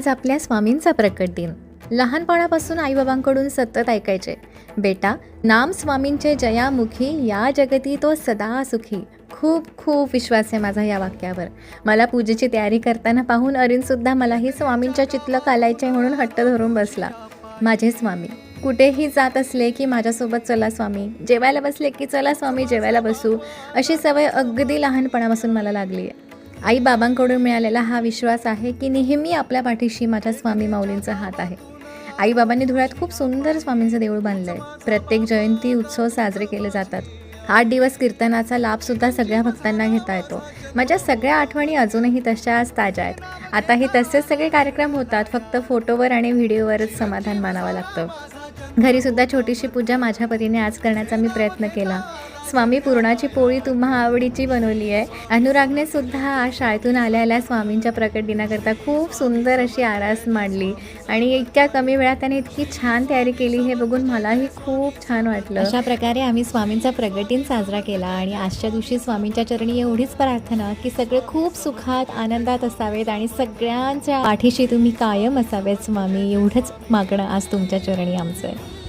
आज आपल्या स्वामींचा प्रकट दिन. लहानपणापासून आईबाबांकडून सतत ऐकायचे. बेटा नाम स्वामींचे जयामुखी या जगती तो सदा सुखी. खूप खूप विश्वास आहे माझा या वाक्यावर. मला पूजेची तयारी करताना पाहून अरिनसुद्धा मलाही स्वामींच्या चितलं कालायचे म्हणून हट्ट धरून बसला. माझे स्वामी कुठेही जात असले की माझ्यासोबत चला स्वामी. जेवायला बसले की चला स्वामी जेवायला बसू. अशी सवय अगदी लहानपणापासून मला लागली आहे आई बाबांकडून मिळालेला हा विश्वास आहे की नेहमी आपल्या पाठीशी माझ्या स्वामी माऊलींचा हात आहे. आईबाबांनी धुळ्यात खूप सुंदर स्वामींचं देऊळ बांधलं आहे प्रत्येक जयंती उत्सव साजरे केले जातात. आठ दिवस कीर्तनाचा लाभसुद्धा सगळ्या भक्तांना घेता येतो. माझ्या सगळ्या आठवणी अजूनही तशाच ताज्या आहेत. आताही तसेच सगळे कार्यक्रम होतात फक्त फोटोवर आणि व्हिडिओवरच समाधान मानावं लागतं. घरीसुद्धा छोटीशी पूजा माझ्या परीने आज करण्याचा मी प्रयत्न केला. स्वामी पूर्णाची पोळी तुम्हा आवडीची बनवली आहे. अनुरागने सुद्धा शाळेतून आलेल्या स्वामींच्या प्रकट दिनाकरता खूप सुंदर अशी आरास मांडली. आणि इतक्या कमी वेळात त्याने इतकी छान तयारी केली हे बघून मलाही खूप छान वाटलं. अशा प्रकारे आम्ही स्वामींचा प्रगटीन साजरा केला आणि आजच्या दिवशी स्वामींच्या चरणी एवढीच प्रार्थना की सगळे खूप सुखात आनंदात असावेत आणि सगळ्यांच्या पाठीशी तुम्ही कायम असावेत स्वामी. एवढंच मागणं आज तुमच्या चरणी आमचं आहे.